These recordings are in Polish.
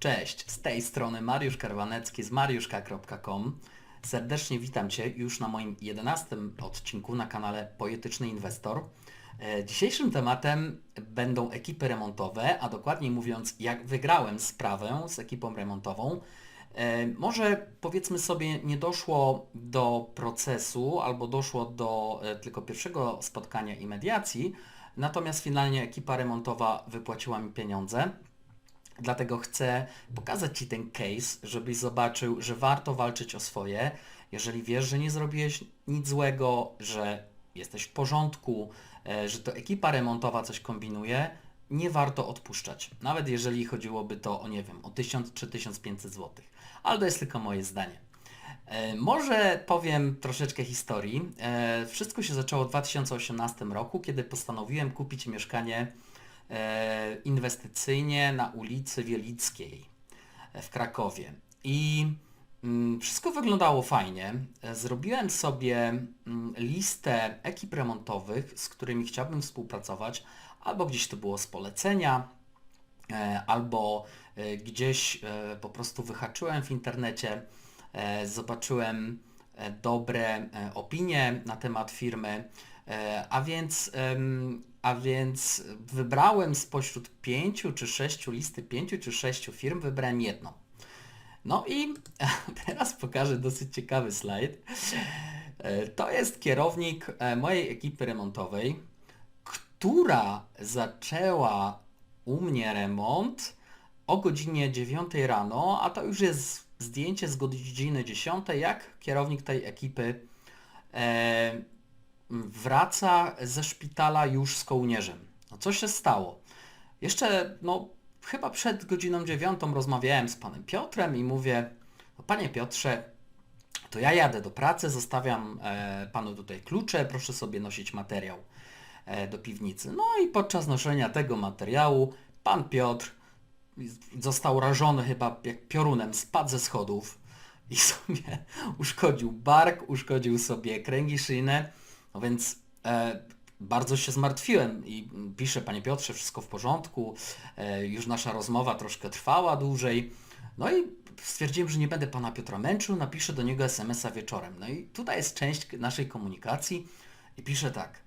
Cześć, z tej strony Mariusz Karwanecki z mariuszka.com. Serdecznie witam Cię już na moim 11 odcinku na kanale Poetyczny Inwestor. E, Dzisiejszym tematem będą ekipy remontowe, a dokładniej mówiąc, jak wygrałem sprawę z ekipą remontową. E, Może powiedzmy sobie, nie doszło do procesu albo doszło do e, tylko pierwszego spotkania i mediacji, natomiast finalnie ekipa remontowa wypłaciła mi pieniądze. Dlatego chcę pokazać Ci ten case, żebyś zobaczył, że warto walczyć o swoje. Jeżeli wiesz, że nie zrobiłeś nic złego, że jesteś w porządku, e, że to ekipa remontowa coś kombinuje, nie warto odpuszczać. Nawet jeżeli chodziłoby to o, nie wiem, o 1000 czy 1500 zł. Ale to jest tylko moje zdanie. E, Może powiem troszeczkę historii. E, Wszystko się zaczęło w 2018 roku, kiedy postanowiłem kupić mieszkanie inwestycyjnie na ulicy Wielickiej e, w Krakowie. I mm, wszystko wyglądało fajnie. E, Zrobiłem sobie mm, listę ekip remontowych, z którymi chciałbym współpracować, albo gdzieś to było z polecenia, e, albo e, gdzieś e, po prostu wyhaczyłem w internecie, e, zobaczyłem e, dobre e, opinie na temat firmy, e, a więc, a więc wybrałem spośród pięciu czy sześciu listy pięciu czy sześciu firm, wybrałem jedną. No i teraz pokażę dosyć ciekawy slajd. E, To jest kierownik e, mojej ekipy remontowej, która zaczęła u mnie remont o godzinie 9 rano, a to już jest zdjęcie z godziny 10, jak kierownik tej ekipy e, wraca ze szpitala już z kołnierzem. No co się stało? Jeszcze, no, chyba przed godziną 9 rozmawiałem z panem Piotrem i mówię, no, panie Piotrze, to ja jadę do pracy, zostawiam e, panu tutaj klucze, proszę sobie nosić materiał e, do piwnicy. No i podczas noszenia tego materiału pan Piotr został rażony chyba jak piorunem, spadł ze schodów i sobie uszkodził bark, uszkodził sobie kręgi szyjne, no więc e, bardzo się zmartwiłem i piszę, panie Piotrze, wszystko w porządku, e, już nasza rozmowa troszkę trwała dłużej, no i stwierdziłem, że nie będę pana Piotra męczył, napiszę do niego SMS-a wieczorem. No i tutaj jest część naszej komunikacji i piszę tak,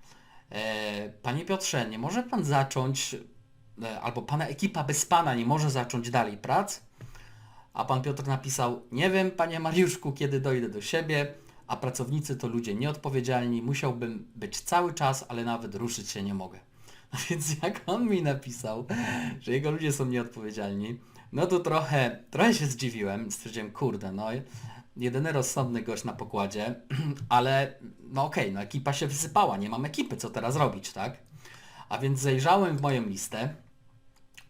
e, panie Piotrze, nie może pan zacząć, e, albo pana ekipa bez pana nie może zacząć dalej prac? A pan Piotr napisał, nie wiem panie Mariuszku, kiedy dojdę do siebie, a pracownicy to ludzie nieodpowiedzialni, musiałbym być cały czas, ale nawet ruszyć się nie mogę. No więc jak on mi napisał, że jego ludzie są nieodpowiedzialni, no to trochę, trochę się zdziwiłem, stwierdziłem, kurde, no jedyny rozsądny gość na pokładzie, ale no okej, no ekipa się wysypała, nie mam ekipy, co teraz robić, tak? A więc zajrzałem w moją listę,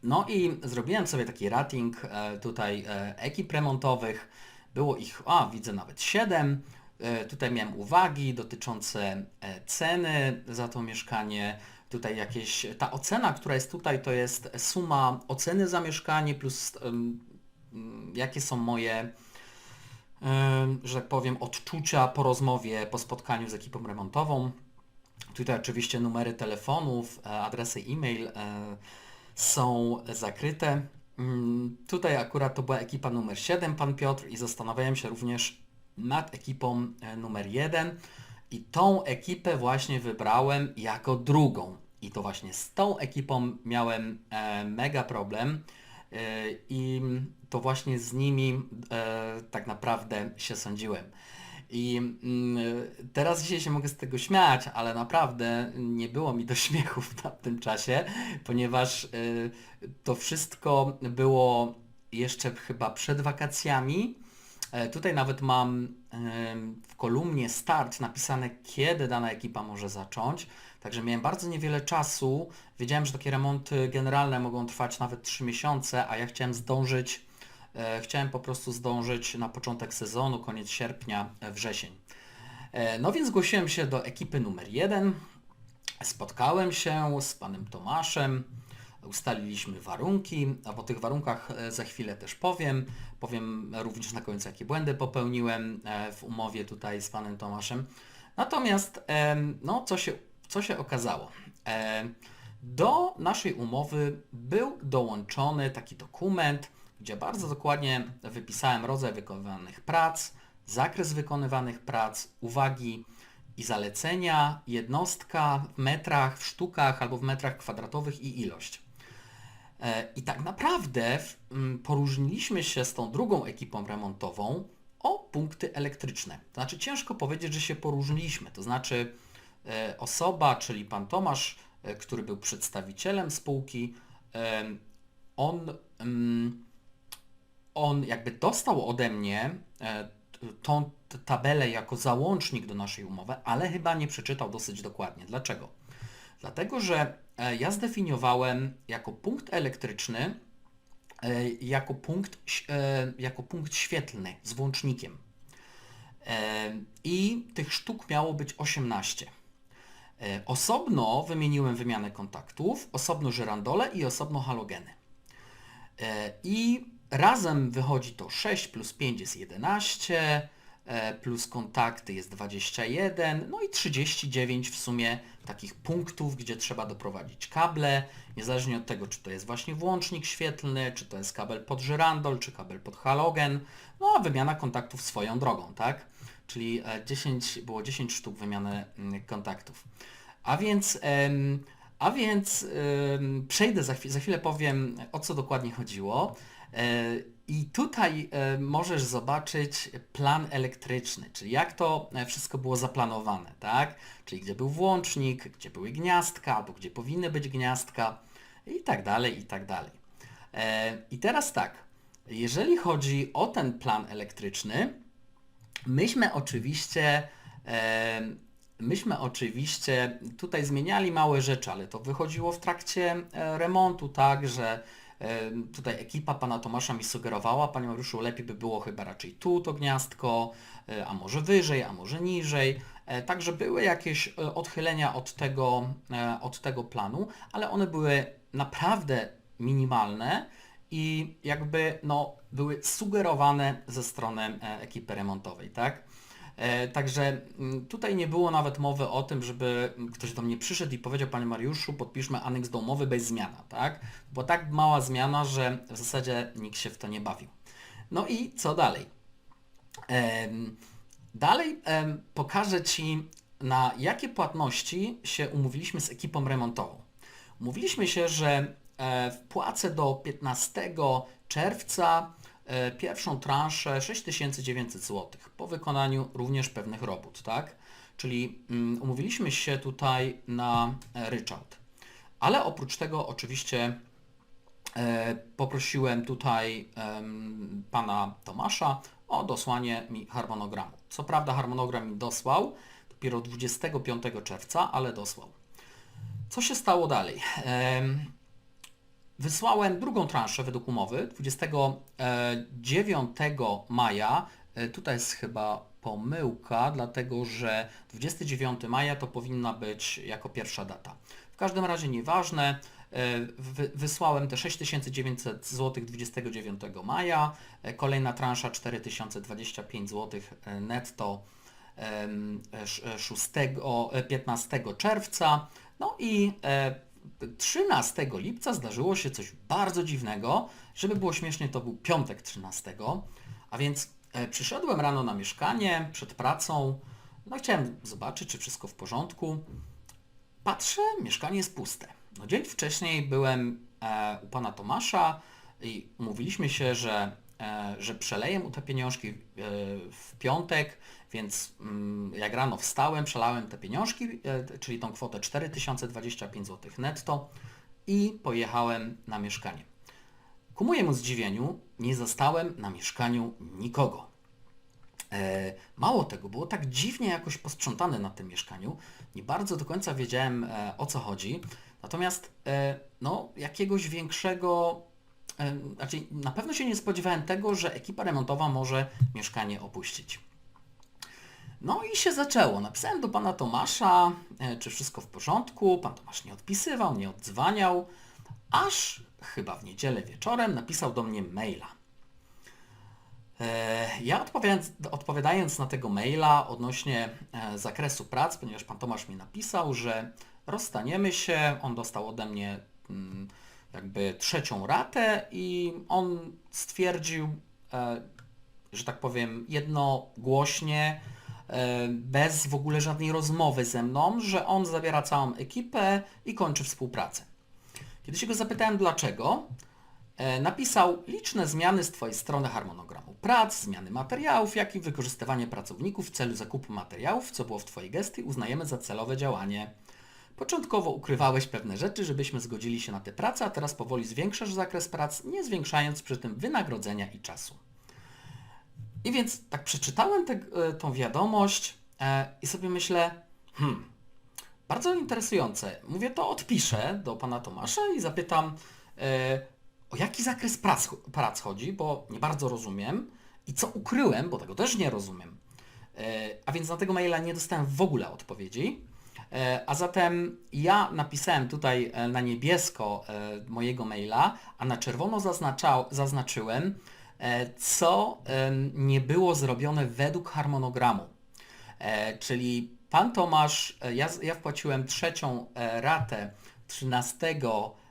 no i zrobiłem sobie taki rating e, tutaj e, ekip remontowych. Było ich, a widzę nawet 7. E, tutaj miałem uwagi dotyczące e, ceny za to mieszkanie. Tutaj jakieś, ta ocena, która jest tutaj, to jest suma oceny za mieszkanie plus mm, jakie są moje, że tak powiem, odczucia po rozmowie, po spotkaniu z ekipą remontową. Tutaj oczywiście numery telefonów, e, adresy e-mail są zakryte. Mm, Tutaj akurat to była ekipa numer 7, pan Piotr, i zastanawiałem się również nad ekipą e, numer 1 i tą ekipę właśnie wybrałem jako drugą. I to właśnie z tą ekipą miałem e, mega problem e, i to właśnie z nimi tak naprawdę się sądziłem. I mm, teraz dzisiaj się mogę z tego śmiać, ale naprawdę nie było mi do śmiechu w tamtym czasie, ponieważ to wszystko było jeszcze chyba przed wakacjami. E, Tutaj nawet mam w kolumnie start napisane, kiedy dana ekipa może zacząć. Także miałem bardzo niewiele czasu. Wiedziałem, że takie remonty generalne mogą trwać nawet 3 miesiące, a ja chciałem zdążyć E, Chciałem po prostu zdążyć na początek sezonu, koniec sierpnia, e, wrzesień. No więc zgłosiłem się do ekipy numer 1. Spotkałem się z panem Tomaszem, ustaliliśmy warunki, a po tych warunkach e, za chwilę też powiem. Powiem również na końcu, jakie błędy popełniłem e, w umowie tutaj z panem Tomaszem. Natomiast, no co się, co się okazało? E, Do naszej umowy był dołączony taki dokument, gdzie bardzo dokładnie wypisałem rodzaj wykonywanych prac, zakres wykonywanych prac, uwagi i zalecenia, jednostka w metrach, w sztukach albo w metrach kwadratowych i ilość. E, I tak naprawdę w- m, poróżniliśmy się z tą drugą ekipą remontową o punkty elektryczne. To znaczy ciężko powiedzieć, że się poróżniliśmy. To znaczy e, osoba, czyli pan Tomasz, e, który był przedstawicielem spółki, on, mm, on jakby dostał ode mnie tą tabelę jako załącznik do naszej umowy, ale chyba nie przeczytał dosyć dokładnie. Dlaczego? Dlatego, że ja zdefiniowałem jako punkt elektryczny, e, jako punkt, e, jako punkt świetlny z włącznikiem. E, I tych sztuk miało być 18. E, Osobno wymieniłem wymianę kontaktów, osobno żyrandole i osobno halogeny. E, I razem wychodzi to 6 plus 5 jest 11, e, plus kontakty jest 21, no i 39 w sumie takich punktów, gdzie trzeba doprowadzić kable, niezależnie od tego, czy to jest właśnie włącznik świetlny, czy to jest kabel pod żyrandol, czy kabel pod halogen, no a wymiana kontaktów swoją drogą, tak? Czyli e, 10, było 10 sztuk wymiany mm, kontaktów. A więc, a więc przejdę za, chwilę, za chwilę powiem o co dokładnie chodziło. I tutaj e, możesz zobaczyć plan elektryczny, czyli jak to e, wszystko było zaplanowane, tak? Czyli gdzie był włącznik, gdzie były gniazdka, albo gdzie powinny być gniazdka i tak dalej, i tak dalej. E, I teraz tak, jeżeli chodzi o ten plan elektryczny, myśmy oczywiście myśmy oczywiście tutaj zmieniali małe rzeczy, ale to wychodziło w trakcie remontu, tak, że tutaj ekipa pana Tomasza mi sugerowała, panie Mariuszu, lepiej by było chyba raczej tu to gniazdko, e, a może wyżej, a może niżej. E, Także były jakieś e, odchylenia od tego, od tego planu, ale one były naprawdę minimalne i jakby no, były sugerowane ze strony ekipy remontowej, tak? E, Także mm, tutaj nie było nawet mowy o tym, żeby ktoś do mnie przyszedł i powiedział, Panie Mariuszu, podpiszmy aneks do umowy bez zmiana, tak? Bo tak mała zmiana, że w zasadzie nikt się w to nie bawił. No i co dalej? Dalej pokażę Ci, na jakie płatności się umówiliśmy z ekipą remontową. Umówiliśmy się, że e, wpłacę do 15 czerwca pierwszą transzę 6900 zł po wykonaniu również pewnych robót, tak? Czyli mm, umówiliśmy się tutaj na e, ryczałt. Ale oprócz tego oczywiście e, poprosiłem tutaj pana Tomasza o dosłanie mi harmonogramu. Co prawda harmonogram mi dosłał dopiero 25 czerwca, ale dosłał. Co się stało dalej? Em, Wysłałem drugą transzę według umowy 29 maja. E, Tutaj jest chyba pomyłka, dlatego że 29 maja to powinna być jako pierwsza data. W każdym razie nieważne. e, wy- Wysłałem te 6900 zł 29 maja. E, Kolejna transza 4025 zł netto em, sz- e, 6, e, 15 czerwca. No i e, 13 lipca zdarzyło się coś bardzo dziwnego. Żeby było śmiesznie, to był piątek 13. A więc e, przyszedłem rano na mieszkanie przed pracą. No chciałem zobaczyć, czy wszystko w porządku. Patrzę, mieszkanie jest puste. No dzień wcześniej byłem e, u pana Tomasza i umówiliśmy się, że, e, że przeleję mu te pieniążki e, w piątek, więc mm, jak rano wstałem, przelałem te pieniążki, e, czyli tą kwotę 4025 zł netto i pojechałem na mieszkanie. Ku mojemu zdziwieniu nie zastałem na mieszkaniu nikogo. E, Mało tego, było tak dziwnie jakoś posprzątane na tym mieszkaniu. Nie bardzo do końca wiedziałem e, o co chodzi. Natomiast no, jakiegoś większego, znaczy na pewno się nie spodziewałem tego, że ekipa remontowa może mieszkanie opuścić. No i się zaczęło. Napisałem do pana Tomasza, e, czy wszystko w porządku. Pan Tomasz nie odpisywał, nie odzwaniał, aż chyba w niedzielę wieczorem napisał do mnie maila. E, Ja odpowiadając, odpowiadając na tego maila odnośnie e, zakresu prac, ponieważ pan Tomasz mi napisał, że rozstaniemy się, on dostał ode mnie mm, jakby trzecią ratę i on stwierdził, że tak powiem, jednogłośnie, bez w ogóle żadnej rozmowy ze mną, że on zabiera całą ekipę i kończy współpracę. Kiedy się go zapytałem dlaczego, e, napisał liczne zmiany z Twojej strony harmonogramu prac, zmiany materiałów, jak i wykorzystywanie pracowników w celu zakupu materiałów, co było w Twojej gestii, uznajemy za celowe działanie. Początkowo ukrywałeś pewne rzeczy, żebyśmy zgodzili się na te prace, a teraz powoli zwiększasz zakres prac, nie zwiększając przy tym wynagrodzenia i czasu. I więc tak przeczytałem te, tą wiadomość e, i sobie myślę, hmm, bardzo interesujące. Mówię, to odpiszę do pana Tomasza i zapytam, e, o jaki zakres prac, prac chodzi, bo nie bardzo rozumiem i co ukryłem, bo tego też nie rozumiem. E, a więc na tego maila nie dostałem w ogóle odpowiedzi. A zatem ja napisałem tutaj na niebiesko mojego maila, a na czerwono zaznaczyłem, co em, nie było zrobione według harmonogramu. E, czyli pan Tomasz, e, ja, ja wpłaciłem trzecią e, ratę 13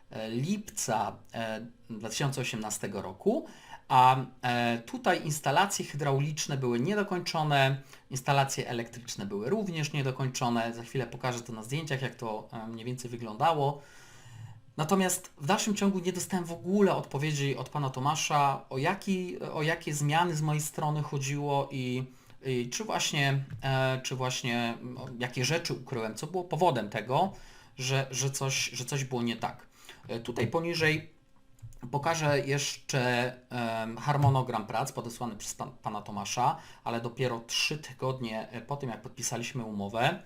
e, lipca e, 2018 roku, a e, tutaj instalacje hydrauliczne były niedokończone, instalacje elektryczne były również niedokończone. Za chwilę pokażę to na zdjęciach, jak to e, mniej więcej wyglądało. Natomiast w dalszym ciągu nie dostałem w ogóle odpowiedzi od pana Tomasza, o, jaki, o jakie zmiany z mojej strony chodziło i, i czy właśnie, e, czy właśnie o jakie rzeczy ukryłem, co było powodem tego, że, że, coś, że coś było nie tak. E, tutaj poniżej Pokażę jeszcze em, harmonogram prac podesłany przez pan, pana Tomasza, ale dopiero trzy tygodnie e, po tym, jak podpisaliśmy umowę.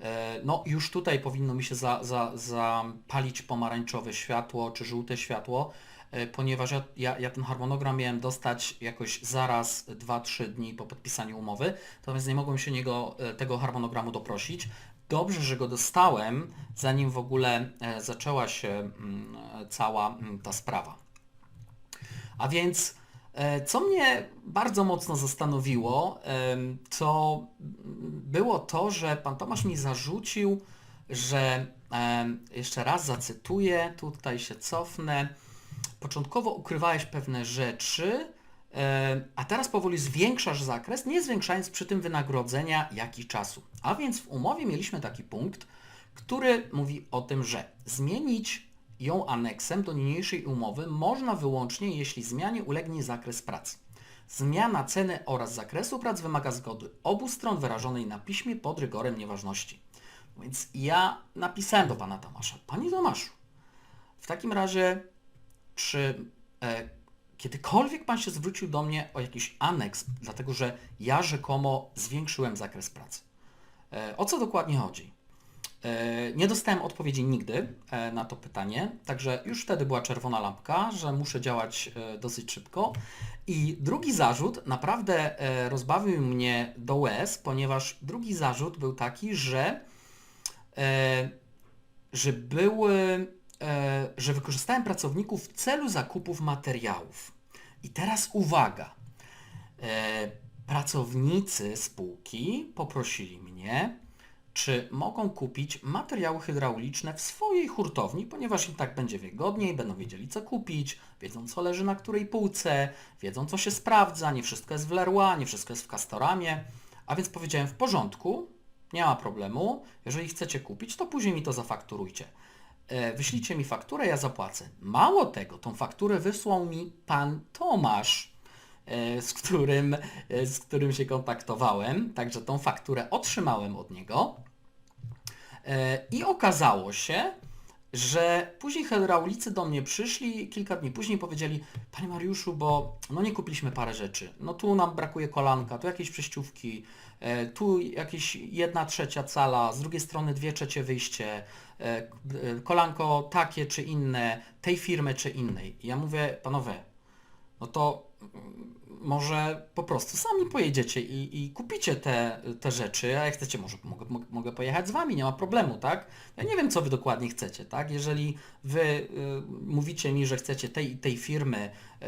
E, No już tutaj powinno mi się za, za, zapalić pomarańczowe światło czy żółte światło, e, ponieważ ja, ja, ja ten harmonogram miałem dostać jakoś zaraz 2-3 dni po podpisaniu umowy, natomiast nie mogłem się niego, e, tego harmonogramu doprosić. Dobrze, że go dostałem, zanim w ogóle zaczęła się mm, cała mm, ta sprawa. A więc, co mnie bardzo mocno zastanowiło, to było to, że pan Tomasz mi zarzucił, że jeszcze raz zacytuję, tutaj się cofnę. Początkowo ukrywałeś pewne rzeczy, a teraz powoli zwiększasz zakres, nie zwiększając przy tym wynagrodzenia, jak i czasu. A więc w umowie mieliśmy taki punkt, który mówi o tym, że zmienić ją aneksem do niniejszej umowy można wyłącznie, jeśli zmianie ulegnie zakres pracy. Zmiana ceny oraz zakresu prac wymaga zgody obu stron wyrażonej na piśmie pod rygorem nieważności. Więc ja napisałem do pana Tomasza, panie Tomaszu, w takim razie, czy e, kiedykolwiek pan się zwrócił do mnie o jakiś aneks, dlatego że ja rzekomo zwiększyłem zakres pracy? E, o co dokładnie chodzi? E, Nie dostałem odpowiedzi nigdy e, na to pytanie, także już wtedy była czerwona lampka, że muszę działać e, dosyć szybko. I drugi zarzut naprawdę rozbawił mnie do łez, ponieważ drugi zarzut był taki, że, że były, że wykorzystałem pracowników w celu zakupów materiałów. I teraz uwaga. Pracownicy spółki poprosili mnie, czy mogą kupić materiały hydrauliczne w swojej hurtowni, ponieważ im tak będzie wygodniej, będą wiedzieli co kupić, wiedzą co leży na której półce, wiedzą co się sprawdza, nie wszystko jest w Leroy, nie wszystko jest w Castoramie, a więc powiedziałem w porządku, nie ma problemu, jeżeli chcecie kupić, to później mi to zafakturujcie. E, Wyślijcie mi fakturę, ja zapłacę. Mało tego, tą fakturę wysłał mi pan Tomasz, e, z którym, e, z którym się kontaktowałem, także tą fakturę otrzymałem od niego. E, I okazało się, że później hydraulicy do mnie przyszli, kilka dni później powiedzieli, Panie Mariuszu, bo no nie kupiliśmy parę rzeczy. No tu nam brakuje kolanka, tu jakieś przejściówki, e, tu jakieś jedna trzecia cala, z drugiej strony dwie trzecie wyjście, e, kolanko takie czy inne, tej firmy czy innej. I ja mówię, panowie, no to mm, może po prostu sami pojedziecie i, i kupicie te, te rzeczy, a jak chcecie, może mogę, mogę- pojechać z wami, nie ma problemu, tak? Ja nie wiem, co wy dokładnie chcecie, tak? Jeżeli wy y, mówicie mi, że chcecie tej tej firmy y,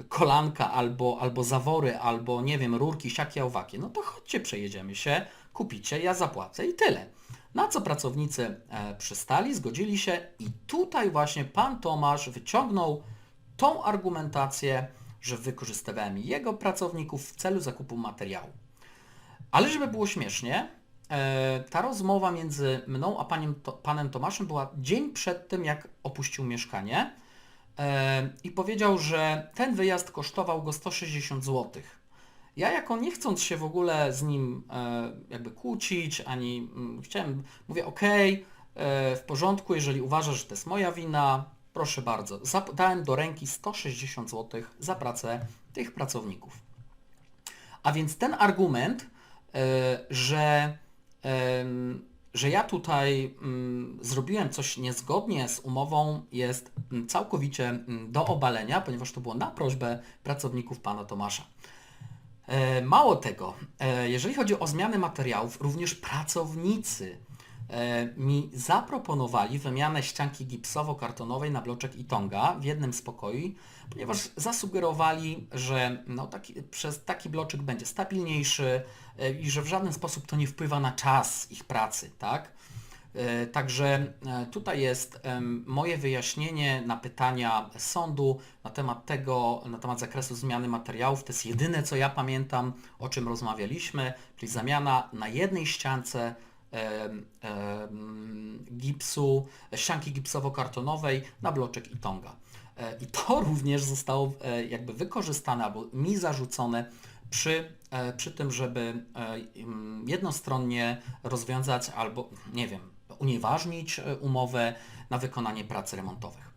y, kolanka albo, albo zawory, albo nie wiem, rurki, siakie, owakie, no to chodźcie, przejedziemy się, kupicie, ja zapłacę i tyle. Na co pracownicy e, przystali, zgodzili się i tutaj właśnie pan Tomasz wyciągnął tą argumentację, że wykorzystywałem jego pracowników w celu zakupu materiału. Ale żeby było śmiesznie, e, ta rozmowa między mną a panem Tomaszem była dzień przed tym, jak opuścił mieszkanie e, i powiedział, że ten wyjazd kosztował go 160 zł. Ja jako nie chcąc się w ogóle z nim e, jakby kłócić, ani mm, chciałem, mówię ok, w porządku, jeżeli uważasz, że to jest moja wina, proszę bardzo. Dałem do ręki 160 zł za pracę tych pracowników. A więc ten argument, e, że, em, że ja tutaj mm, zrobiłem coś niezgodnie z umową jest mm, całkowicie mm, do obalenia, ponieważ to było na prośbę pracowników pana Tomasza. E, Mało tego, e, jeżeli chodzi o zmianę materiałów, również pracownicy e, mi zaproponowali wymianę ścianki gipsowo-kartonowej na bloczek Itonga w jednym z pokoi, ponieważ zasugerowali, że no, taki, przez taki bloczek będzie stabilniejszy e, i że w żaden sposób to nie wpływa na czas ich pracy, tak? E, Także e, tutaj jest moje wyjaśnienie na pytania sądu na temat tego, na temat zakresu zmiany materiałów. To jest jedyne, co ja pamiętam, o czym rozmawialiśmy, czyli zamiana na jednej ściance gipsu, ścianki gipsowo-kartonowej na bloczek Itonga. E, I to również zostało e, jakby wykorzystane albo mi zarzucone przy, e, przy tym, żeby jednostronnie rozwiązać albo, nie wiem, unieważnić umowę na wykonanie prac remontowych.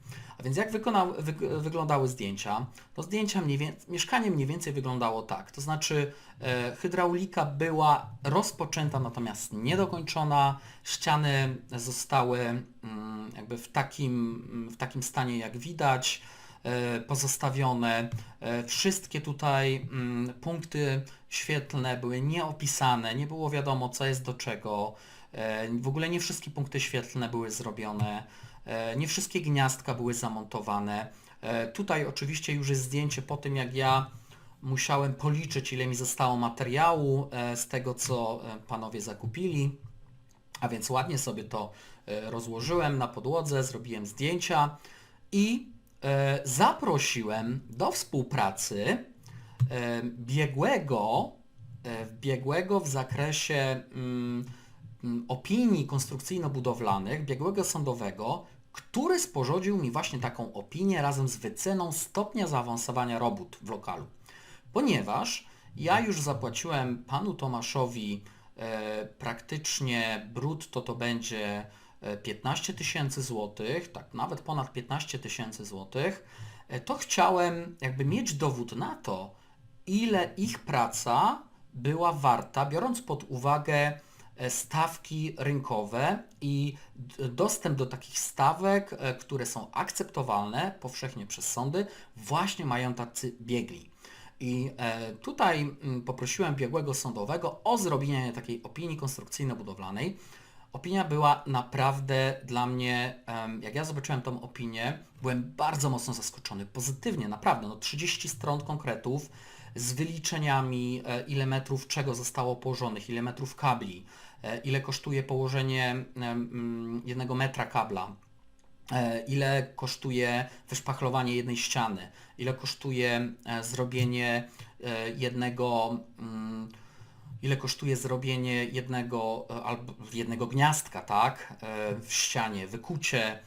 A więc jak wykonał, wy, wyglądały zdjęcia? To zdjęcia mniej więcej, mieszkanie mniej więcej wyglądało tak, to znaczy e, hydraulika była rozpoczęta, natomiast niedokończona, ściany zostały mm, jakby w takim, w takim stanie jak widać, e, pozostawione. E, Wszystkie tutaj mm, punkty świetlne były nieopisane, nie było wiadomo co jest do czego. E, W ogóle nie wszystkie punkty świetlne były zrobione, nie wszystkie gniazdka były zamontowane. E, Tutaj oczywiście już jest zdjęcie po tym, jak ja musiałem policzyć, ile mi zostało materiału e, z tego, co e, panowie zakupili. A więc ładnie sobie to e, rozłożyłem na podłodze, zrobiłem zdjęcia i e, zaprosiłem do współpracy e, biegłego, e, biegłego w zakresie mm, opinii konstrukcyjno-budowlanych, biegłego sądowego, który sporządził mi właśnie taką opinię razem z wyceną stopnia zaawansowania robót w lokalu. Ponieważ ja już zapłaciłem panu Tomaszowi e, praktycznie brutto to będzie e, 15 tysięcy złotych, tak nawet ponad 15 tysięcy złotych, e, to chciałem jakby mieć dowód na to, ile ich praca była warta, biorąc pod uwagę e, stawki rynkowe i dostęp do takich stawek, e, które są akceptowalne powszechnie przez sądy, właśnie mają tacy biegli. I e, tutaj mm, poprosiłem biegłego sądowego o zrobienie takiej opinii konstrukcyjno-budowlanej. Opinia była naprawdę dla mnie, jak ja zobaczyłem tą opinię, byłem bardzo mocno zaskoczony, pozytywnie, naprawdę, no 30 stron konkretów z wyliczeniami, e, ile metrów czego zostało położonych, ile metrów kabli, e, ile kosztuje położenie mm, jednego metra kabla, e, ile kosztuje wyszpachlowanie jednej ściany, ile kosztuje zrobienie jednego, mm, ile kosztuje zrobienie jednego, albo jednego gniazdka, tak, w ścianie, wykucie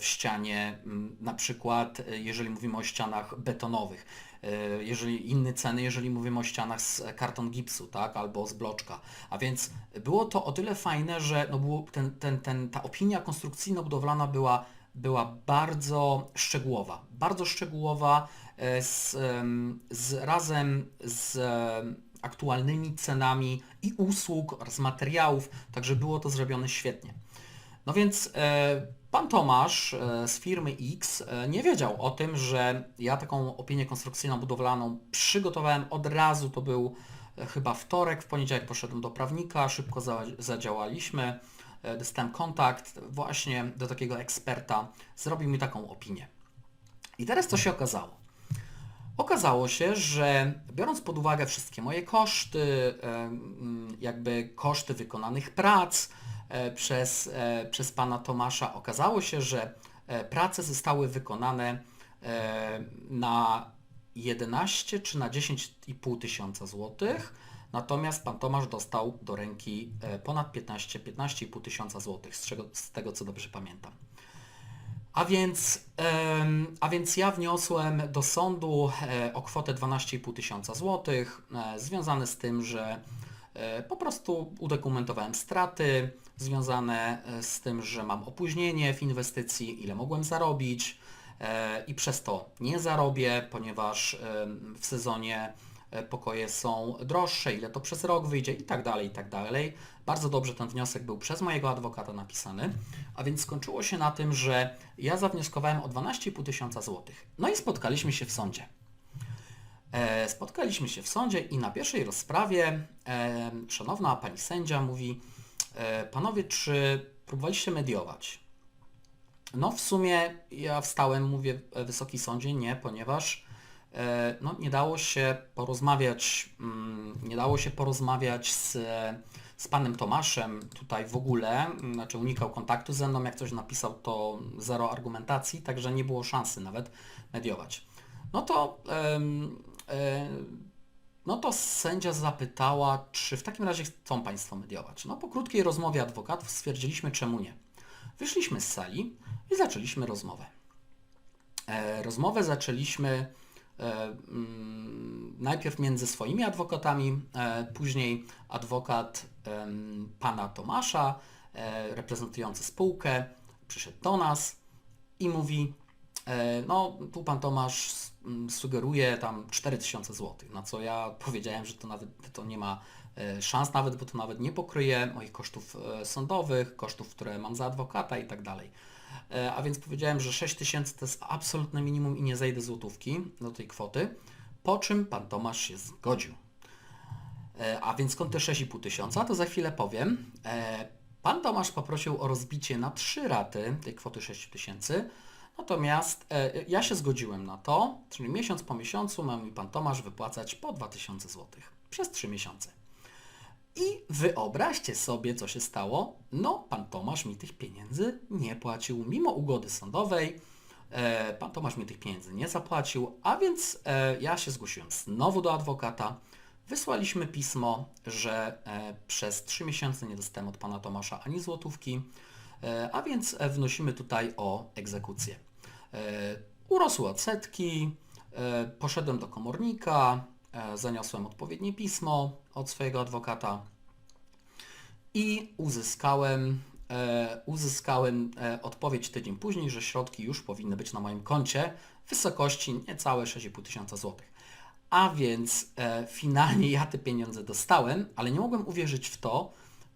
w ścianie, mm, na przykład jeżeli mówimy o ścianach betonowych, jeżeli inne ceny, jeżeli mówimy o ścianach z karton gipsu, tak, albo z bloczka. A więc było to o tyle fajne, że no było ten, ten, ten, ta opinia konstrukcyjno-budowlana była, była bardzo szczegółowa, bardzo szczegółowa e, z, z razem z em, aktualnymi cenami i usług oraz materiałów, także było to zrobione świetnie. No więc e, pan Tomasz e, z firmy X e, nie wiedział o tym, że ja taką opinię konstrukcyjno-budowlaną przygotowałem od razu, to był e, chyba wtorek, w poniedziałek poszedłem do prawnika, szybko za, zadziałaliśmy, dostałem kontakt właśnie do takiego eksperta, zrobił mi taką opinię. I teraz co się okazało? Okazało się, że biorąc pod uwagę wszystkie moje koszty, jakby koszty wykonanych prac, przez, e, przez pana Tomasza. Okazało się, że e, prace zostały wykonane e, na 11 czy na 10,5 tysiąca złotych, natomiast pan Tomasz dostał do ręki e, ponad 15, 15,5 tysiąca złotych, z, z tego co dobrze pamiętam. A więc, a więc ja wniosłem do sądu e, o kwotę 12,5 tysiąca złotych, e, związane z tym, że e, po prostu udokumentowałem straty związane e, z tym, że mam opóźnienie w inwestycji, ile mogłem zarobić e, i przez to nie zarobię, ponieważ em, w sezonie e, pokoje są droższe, ile to przez rok wyjdzie i tak dalej, i tak dalej. Bardzo dobrze ten wniosek był przez mojego adwokata napisany, a więc skończyło się na tym, że ja zawnioskowałem o 12,5 tysiąca złotych. No i spotkaliśmy się w sądzie. E, Spotkaliśmy się w sądzie i na pierwszej rozprawie e, szanowna pani sędzia mówi, e, panowie, czy próbowaliście mediować? No w sumie ja wstałem, mówię, e, wysoki sądzie, nie, ponieważ e, no, nie dało się porozmawiać, mm, nie dało się porozmawiać z, z panem Tomaszem tutaj w ogóle, mm, znaczy unikał kontaktu ze mną, jak coś napisał to zero argumentacji, także nie było szansy nawet mediować. No to, em, e, no to sędzia zapytała, czy w takim razie chcą Państwo mediować. No po krótkiej rozmowie adwokatów stwierdziliśmy, czemu nie. Wyszliśmy z sali i zaczęliśmy rozmowę. E, rozmowę zaczęliśmy e, mm, najpierw między swoimi adwokatami, e, później adwokat em, pana Tomasza, e, reprezentujący spółkę, przyszedł do nas i mówi, e, no tu pan Tomasz s- m, sugeruje tam 4000 zł, na co ja powiedziałem, że to nawet to nie ma e, szans nawet, bo to nawet nie pokryje moich kosztów e, sądowych, kosztów, które mam za adwokata i tak dalej. E, A więc powiedziałem, że 6 tysięcy to jest absolutne minimum i nie zejdę złotówki do tej kwoty, po czym pan Tomasz się zgodził. E, A więc skąd te 6,5 tysiąca, to za chwilę powiem. E, Pan Tomasz poprosił o rozbicie na trzy raty tej kwoty 6 tysięcy, natomiast e, ja się zgodziłem na to, czyli miesiąc po miesiącu ma mi pan Tomasz wypłacać po 2000 złotych przez 3 miesiące. I wyobraźcie sobie, co się stało. No, pan Tomasz mi tych pieniędzy nie płacił, mimo ugody sądowej. E, pan Tomasz mi tych pieniędzy nie zapłacił, a więc e, ja się zgłosiłem znowu do adwokata. Wysłaliśmy pismo, że e, przez 3 miesiące nie dostałem od pana Tomasza ani złotówki, e, a więc e, wnosimy tutaj o egzekucję. E, urosły odsetki, e, poszedłem do komornika, e, zaniosłem odpowiednie pismo od swojego adwokata i uzyskałem, uzyskałem odpowiedź tydzień później, że środki już powinny być na moim koncie w wysokości niecałe 6,5 tysiąca złotych. A więc finalnie ja te pieniądze dostałem, ale nie mogłem uwierzyć w to,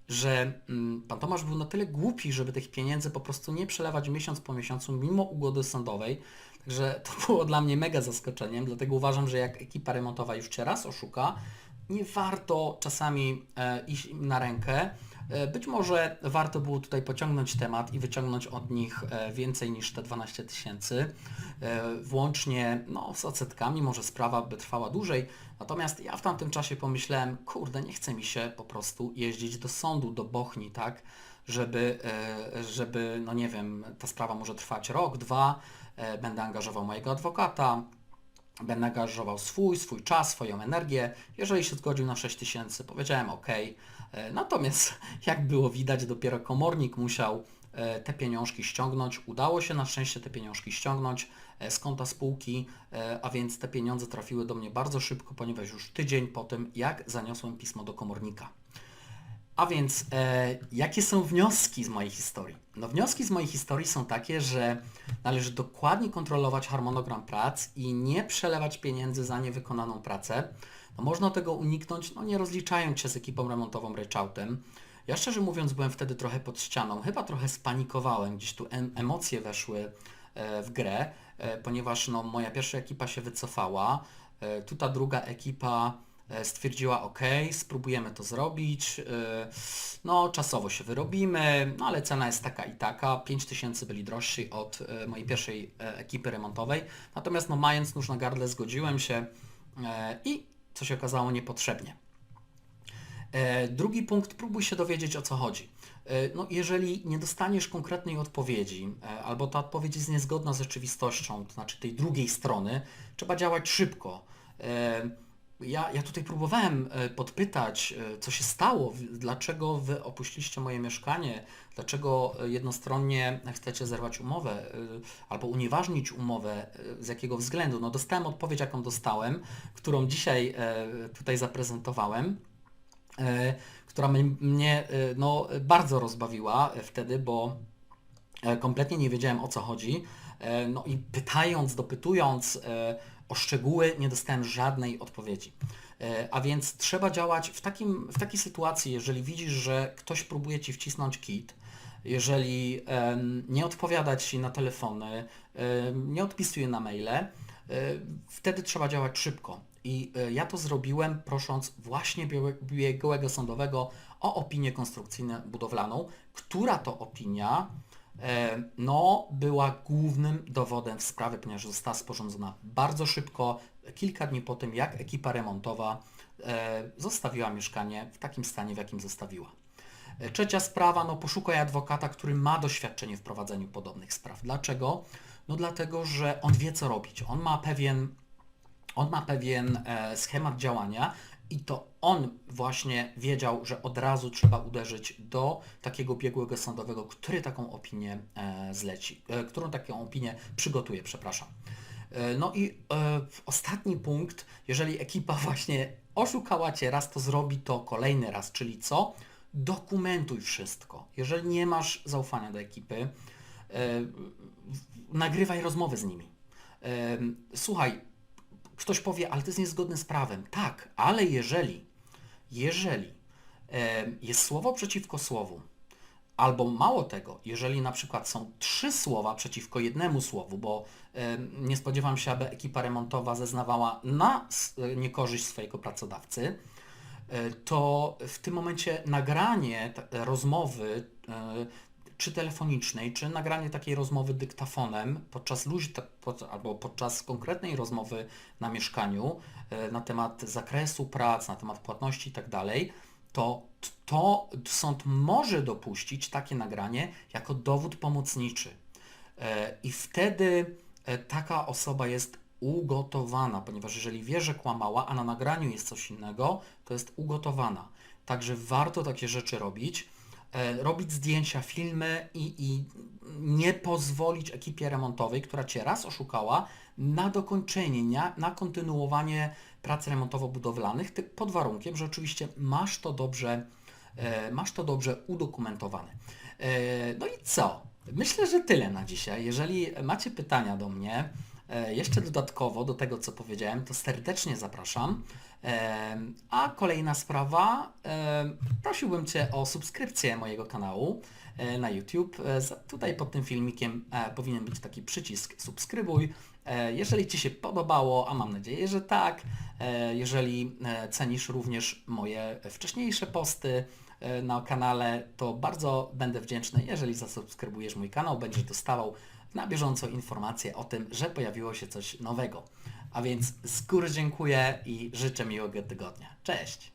że mm, pan Tomasz był na tyle głupi, żeby tych pieniędzy po prostu nie przelewać miesiąc po miesiącu mimo ugody sądowej. Także to było dla mnie mega zaskoczeniem, dlatego uważam, że jak ekipa remontowa już Cię raz oszuka, nie warto czasami e, iść im na rękę. E, być może warto było tutaj pociągnąć temat i wyciągnąć od nich e, więcej niż te 12 tysięcy, e, włącznie no, z odsetkami, może sprawa by trwała dłużej. Natomiast ja w tamtym czasie pomyślałem, kurde, nie chce mi się po prostu jeździć do sądu, do Bochni, tak, żeby, żeby, no nie wiem, ta sprawa może trwać rok, dwa, będę angażował mojego adwokata, będę angażował swój, swój czas, swoją energię. Jeżeli się zgodził na 6 tysięcy, powiedziałem ok. E, Natomiast jak było widać, dopiero komornik musiał e, te pieniążki ściągnąć. Udało się na szczęście te pieniążki ściągnąć e, z konta spółki, a więc te pieniądze trafiły do mnie bardzo szybko, ponieważ już tydzień po tym, jak zaniosłem pismo do komornika. A więc e, jakie są wnioski z mojej historii? No wnioski z mojej historii są takie, że należy dokładnie kontrolować harmonogram prac i nie przelewać pieniędzy za niewykonaną pracę. No można tego uniknąć, no nie rozliczając się z ekipą remontową ryczałtem. Ja szczerze mówiąc byłem wtedy trochę pod ścianą, chyba trochę spanikowałem, gdzieś tu em emocje weszły e, w grę, e, ponieważ no, moja pierwsza ekipa się wycofała, e, tu ta druga ekipa stwierdziła ok, spróbujemy to zrobić, e, no czasowo się wyrobimy, no ale cena jest taka i taka, 5000 byli drożsi od e, mojej pierwszej e, ekipy remontowej, natomiast no mając nóż na gardle zgodziłem się e, i co się okazało niepotrzebnie. E, Drugi punkt, próbuj się dowiedzieć o co chodzi. E, No, jeżeli nie dostaniesz konkretnej odpowiedzi, e, albo ta odpowiedź jest niezgodna z rzeczywistością, to znaczy tej drugiej strony, trzeba działać szybko. Ja, ja tutaj próbowałem e, podpytać, e, co się stało, dlaczego wy opuściliście moje mieszkanie, dlaczego e, jednostronnie chcecie zerwać umowę albo unieważnić umowę, z jakiego względu. No dostałem odpowiedź, jaką dostałem, którą dzisiaj tutaj zaprezentowałem która mnie no, bardzo rozbawiła wtedy, bo kompletnie nie wiedziałem o co chodzi. No i pytając, dopytując o szczegóły, nie dostałem żadnej odpowiedzi. E, A więc trzeba działać w, takim, w takiej sytuacji, jeżeli widzisz, że ktoś próbuje ci wcisnąć kit, jeżeli nie odpowiada ci na telefony, nie odpisuje na maile, e, wtedy trzeba działać szybko. I e, ja to zrobiłem prosząc właśnie biegłe- biegłego sądowego o opinię konstrukcyjno-budowlaną, która to opinia no, była głównym dowodem w sprawie, ponieważ została sporządzona bardzo szybko, kilka dni po tym, jak ekipa remontowa e, zostawiła mieszkanie w takim stanie, w jakim zostawiła. E, Trzecia sprawa, no poszukaj adwokata, który ma doświadczenie w prowadzeniu podobnych spraw. Dlaczego? No dlatego, że on wie co robić. On ma pewien, on ma pewien e, schemat działania i to on właśnie wiedział, że od razu trzeba uderzyć do takiego biegłego sądowego, który taką opinię e, zleci, e, którą taką opinię przygotuje, przepraszam. E, No i ostatni punkt, jeżeli ekipa właśnie oszukała Cię raz, to zrobi to kolejny raz, czyli co? Dokumentuj wszystko. Jeżeli nie masz zaufania do ekipy, nagrywaj rozmowy z nimi. Słuchaj, ktoś powie, ale to jest niezgodne z prawem. Tak, ale jeżeli, jeżeli jest słowo przeciwko słowu, Albo mało tego, jeżeli na przykład są trzy słowa przeciwko jednemu słowu, bo nie spodziewam się, aby ekipa remontowa zeznawała na niekorzyść swojego pracodawcy, e, to w tym momencie nagranie rozmowy e, czy telefonicznej, czy nagranie takiej rozmowy dyktafonem podczas luź, pod, albo podczas konkretnej rozmowy na mieszkaniu e, na temat zakresu prac, na temat płatności itd., to to sąd może dopuścić takie nagranie jako dowód pomocniczy. E, I wtedy e, taka osoba jest ugotowana, ponieważ jeżeli wie, że kłamała, a na nagraniu jest coś innego, to jest ugotowana. Także warto takie rzeczy robić, robić zdjęcia, filmy i, i nie pozwolić ekipie remontowej, która Cię raz oszukała, na dokończenie, na, kontynuowanie prac remontowo-budowlanych, pod warunkiem, że oczywiście masz to dobrze, e, masz to dobrze udokumentowane. E, No i co? Myślę, że tyle na dzisiaj. Jeżeli macie pytania do mnie, e, jeszcze dodatkowo do tego, co powiedziałem, to serdecznie zapraszam. E, A kolejna sprawa, e, prosiłbym Cię o subskrypcję mojego kanału e, na YouTube. E, Tutaj pod tym filmikiem e, powinien być taki przycisk subskrybuj. E, Jeżeli Ci się podobało, a mam nadzieję, że tak, e, jeżeli e, cenisz również moje wcześniejsze posty e, na kanale, to bardzo będę wdzięczny, jeżeli zasubskrybujesz mój kanał, będziesz dostawał na bieżąco informacje o tym, że pojawiło się coś nowego. A więc skór dziękuję i życzę miłego tygodnia. Cześć!